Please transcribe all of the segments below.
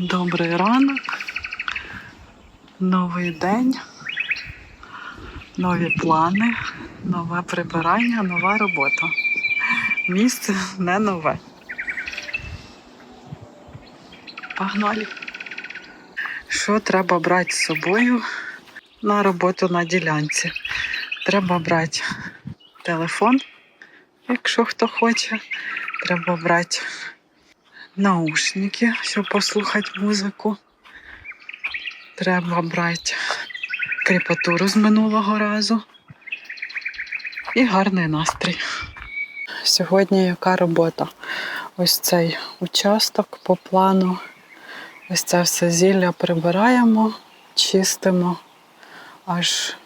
Добрий ранок, новий день, нові плани, нове прибирання, нова робота. Місце не нове. Погнали. Що треба брати з собою на роботу на ділянці? Треба брати телефон, якщо хто хоче. Треба брати наушники, щоб послухати музику. Треба брати кріпатуру з минулого разу. І гарний настрій. Сьогодні яка робота? Ось цей участок по плану. Ось це все зілля прибираємо, чистимо аж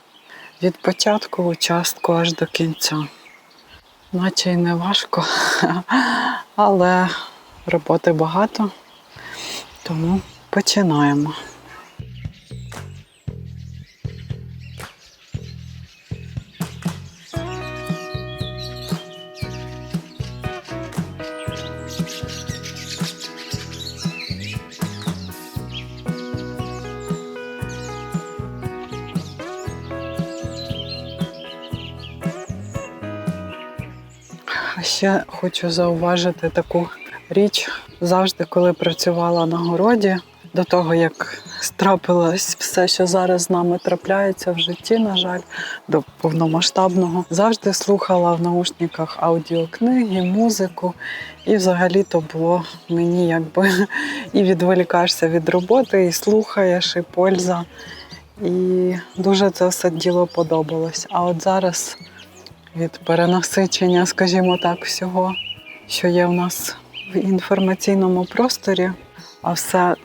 від початку участку аж до кінця. Наче й не важко, але роботи багато, тому починаємо. Ще хочу зауважити таку річ. Завжди, коли працювала на городі, до того як трапилось все, що зараз з нами трапляється в житті, на жаль, до повномасштабного, завжди слухала в наушниках аудіокниги, музику. І взагалі то було мені якби і відволікаєшся від роботи, і слухаєш, і польза. І дуже це все діло подобалось. А от зараз від перенасичення, скажімо так, всього, що є в нас в інформаційному просторі, а все,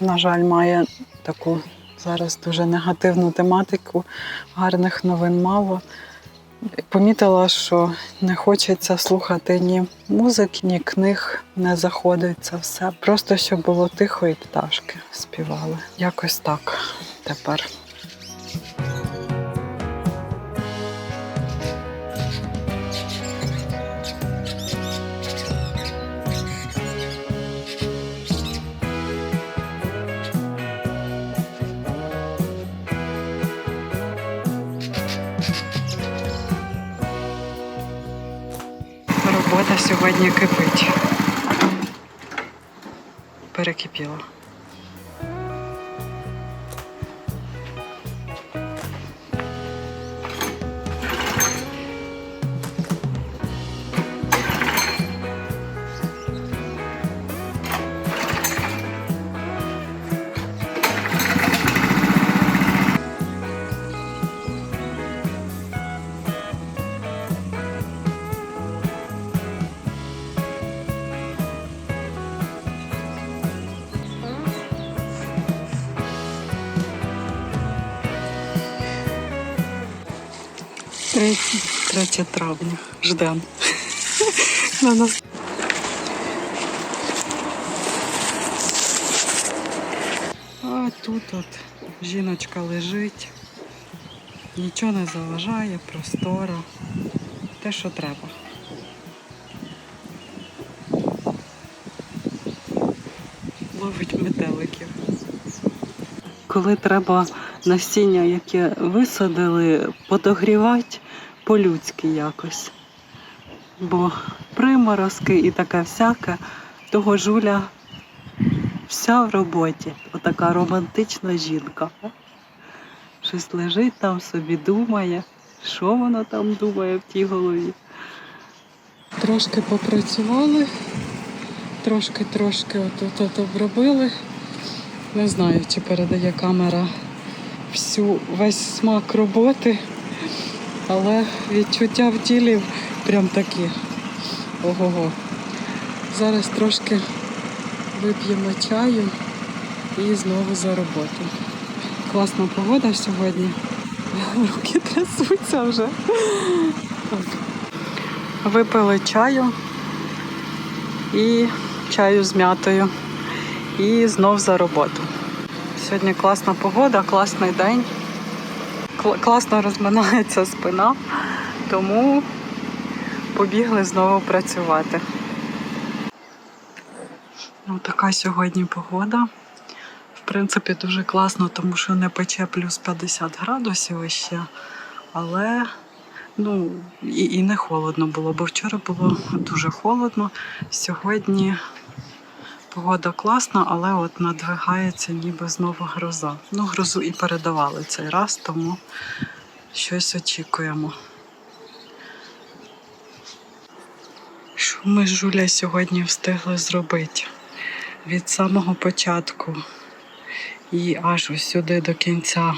на жаль, має таку зараз дуже негативну тематику, гарних новин мало. Помітила, що не хочеться слухати ні музики, ні книг, не заходить все. Просто щоб було тихо і пташки співали. Якось так тепер. Робота сьогодні кипить. Перекипіла. Третє, 3 травня. Ждем. На нас. А тут от жіночка лежить, нічого не заважає, просторо. Те, що треба. Ловить метеликів. Коли треба насіння, яке висадили, подогрівати по-людськи якось. Бо приморозки і таке всяке, того жуля вся в роботі. Отака романтична жінка. Щось лежить там собі, думає, що вона там думає в тій голові. Трошки попрацювали, трошки-трошки от, от, обробили. Не знаю, чи передає камера всю весь смак роботи, але відчуття в тілі прям такі. Ого-го. Зараз трошки вип'ємо чаю і знову за роботу. Класна погода сьогодні. Руки трясуться вже. Так. Випили чаю і чаю з м'ятою. І знов за роботу. Сьогодні класна погода, класний день. Кл- класно розминається спина, тому побігли знову працювати. Ну, така сьогодні погода. В принципі, дуже класно, тому що не пече плюс 50 градусів ще. Але ну, і, і не холодно було, бо вчора було дуже холодно. Сьогодні погода класна, але от надвигається ніби знову гроза. Ну, грозу і передавали цей раз, тому щось очікуємо. Що ми з Жуля сьогодні встигли зробити? Від самого початку і аж ось сюди до кінця.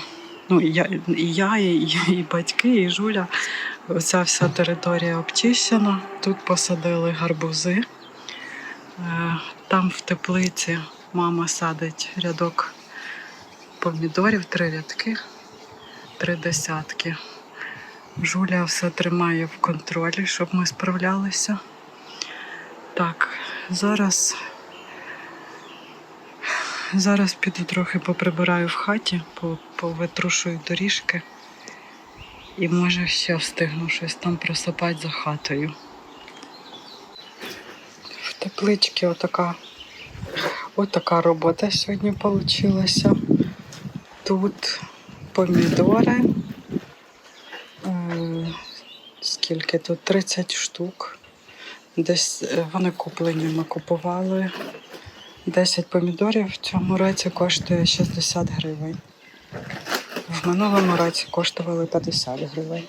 Ну, і я, і, я, і, і батьки, і Жуля. Оця вся територія обчищена. Тут посадили гарбузи. Там в теплиці мама садить рядок помідорів, три рядки, три десятки. Жуля все тримає в контролі, щоб ми справлялися. Так, зараз, зараз піду трохи поприбираю в хаті, повитрушую доріжки. І може ще встигну щось там просипати за хатою. В тепличці отака, отака робота сьогодні вийшла. Тут помідори. Скільки тут? 30 штук. Десь е, вони куплені, ми купували. 10 помідорів в цьому році коштує 60 гривень. В минулому році коштували 50 гривень.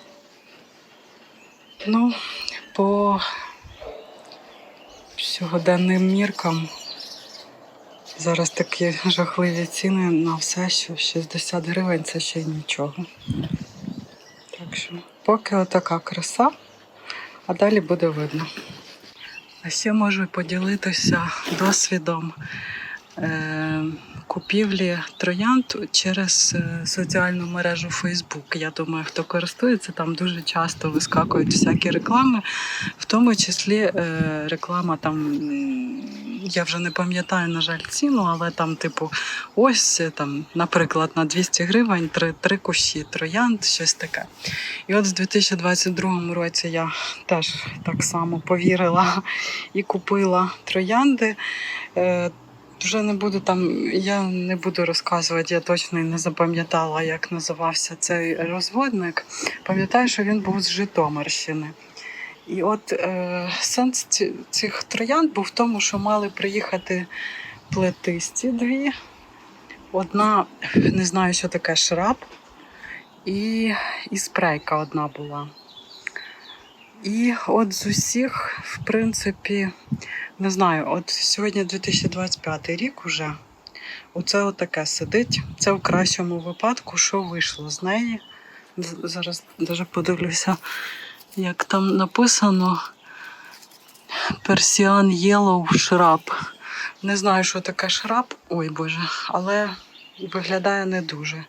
Ну, по сьогоденним міркам зараз такі жахливі ціни на все, що 60 гривень це ще й нічого. Так що, поки отака краса, а далі буде видно. А ще можу поділитися досвідом е, купівлі троянд через е, соціальну мережу Facebook. Я думаю, хто користується, там дуже часто вискакують всякі реклами, в тому числі е, реклама там. Я вже не пам'ятаю, на жаль, ціну, але там, типу, ось е, там, наприклад, на 200 гривень три, три кущі троянд, щось таке. І от в 2022 році я теж так само повірила і купила троянди. Вже не буду там, я не буду розказувати, я точно не запам'ятала, як називався цей розводник. Пам'ятаю, що він був з Житомирщини. І от е, сенс цих троянд був в тому, що мали приїхати плетисті дві. Одна, не знаю, що таке шраб, і, і спрейка одна була. І от з усіх, в принципі, не знаю, от сьогодні 2025 рік уже. Оце отаке сидить. Це в кращому випадку, що вийшло з неї. Зараз даже подивлюся, як там написано Persian Yellow Shrub. Не знаю, що таке шраб, ой Боже, але виглядає не дуже.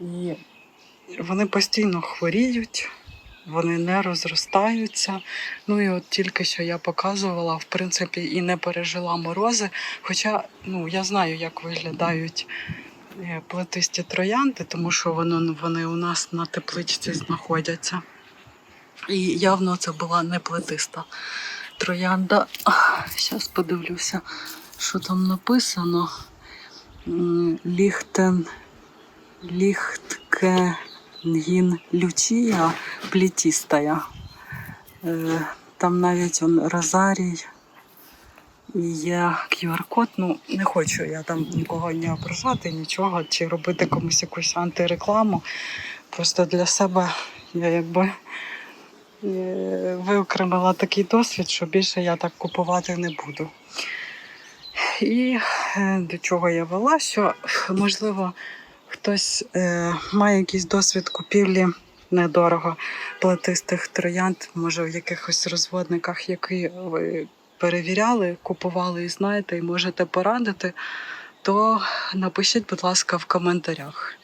І вони постійно хворіють, вони не розростаються. Ну і от тільки що я показувала, в принципі, і не пережила морози. Хоча ну, я знаю, як виглядають е, плетисті троянди, тому що воно, вони у нас на тепличці знаходяться. І явно це була не плетиста троянда. Зараз подивлюся, що там написано. Ліхтен. Ліхткенгін лючія плетістая. Е, Там навіть он розарій і є QR-код. Ну, не хочу я там нікого не ображати, нічого, чи робити комусь якусь антирекламу. Просто для себе я якби е, виокремила такий досвід, що більше я так купувати не буду. І е, до чого я вела, що можливо хтось е, має якийсь досвід купівлі недорого платистих троянд, може в якихось розводниках, які ви перевіряли, купували і знаєте, і можете порадити, то напишіть, будь ласка, в коментарях.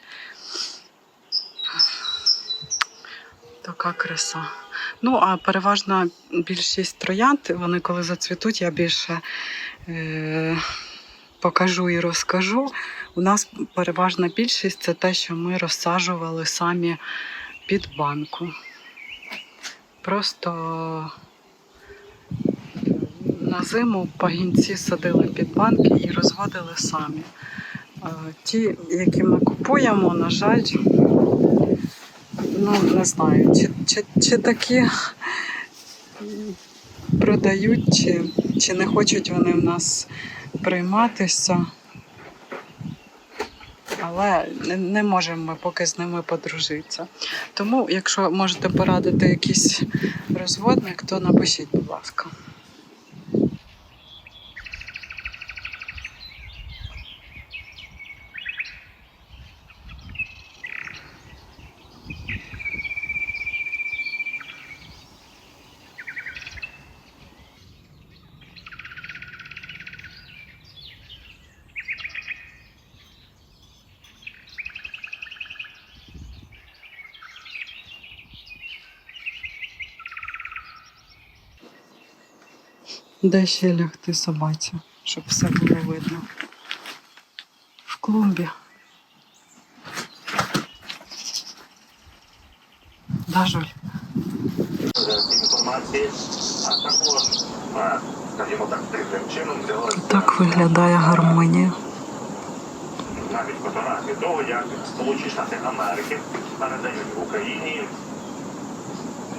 Така краса. Ну, а переважна більшість троянд, вони коли зацвітуть, я більше е, покажу і розкажу. У нас переважна більшість це те, що ми розсаджували самі під банку. Просто на зиму пагінці садили під банки і розводили самі. Ті, які ми купуємо, на жаль, ну не знаю, чи, чи, чи такі продають, чи, чи не хочуть вони в нас прийматися. Але не, можемо ми поки з ними подружитися. Тому, якщо можете порадити якийсь розводник, то напишіть, будь ласка. Де ще лягти собаці, щоб все було видно. В клумбі. Да, скажімо так, виглядає гармонія. навіть фотографії того, як Сполучені Штати Америки передають Україні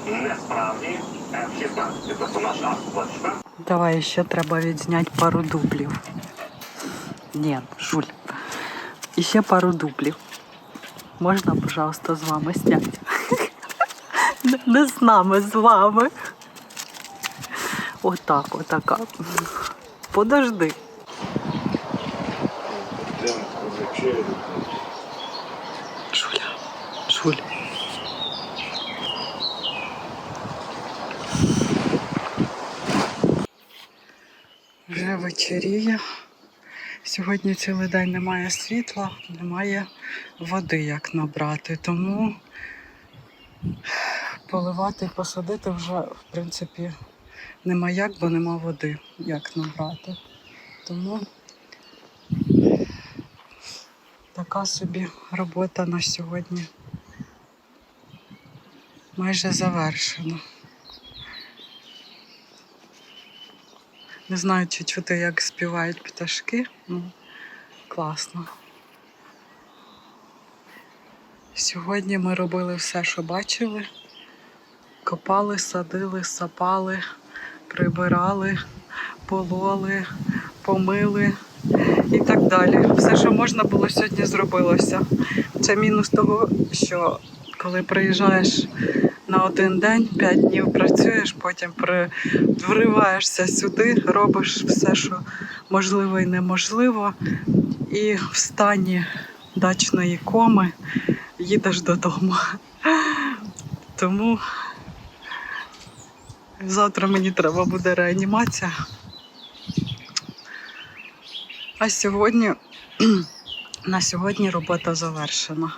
несправні F-16, тобто наш АС-24. Давай ще треба відзняти пару дублів. Ні, Жуль. Ще пару дублів. Можна, пожалуйста, з вами зняти? Не з нами, з вами. Отак, отака. Подожди. Жуля, Жуль. Вже вечеріє. Сьогодні цілий день немає світла, немає води, як набрати. Тому поливати і посадити вже, в принципі, нема як, бо нема води, як набрати. Тому така собі робота на сьогодні майже завершена. Не знаю, чи чути, як співають пташки. Ну, класно. Сьогодні ми робили все, що бачили. Копали, садили, сапали, прибирали, пололи, помили і так далі. Все, що можна було сьогодні, зробилося. Це мінус того, що коли приїжджаєш на один день, п'ять днів працюєш, потім при... вриваєшся сюди, робиш все, що можливо і неможливо, і в стані дачної коми їдеш додому. Тому завтра мені треба буде реанімація. А сьогодні на сьогодні робота завершена.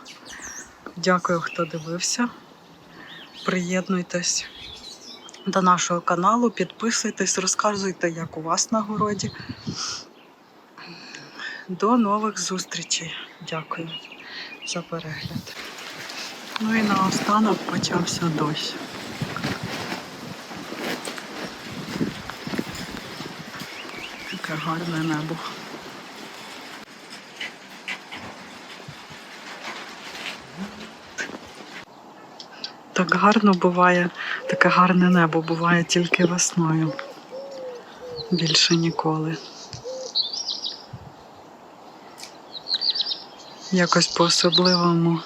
Дякую, хто дивився. Приєднуйтесь до нашого каналу, підписуйтесь, розказуйте, як у вас на городі. До нових зустрічей. Дякую за перегляд. Ну і наостанок почався дощ. Таке гарне небо. Так гарно буває, таке гарне небо буває тільки весною. Більше ніколи. Якось по-особливому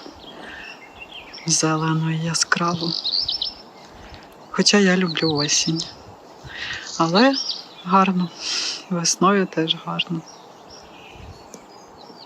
зелено і яскраво. Хоча я люблю осінь. Але гарно. Весною теж гарно.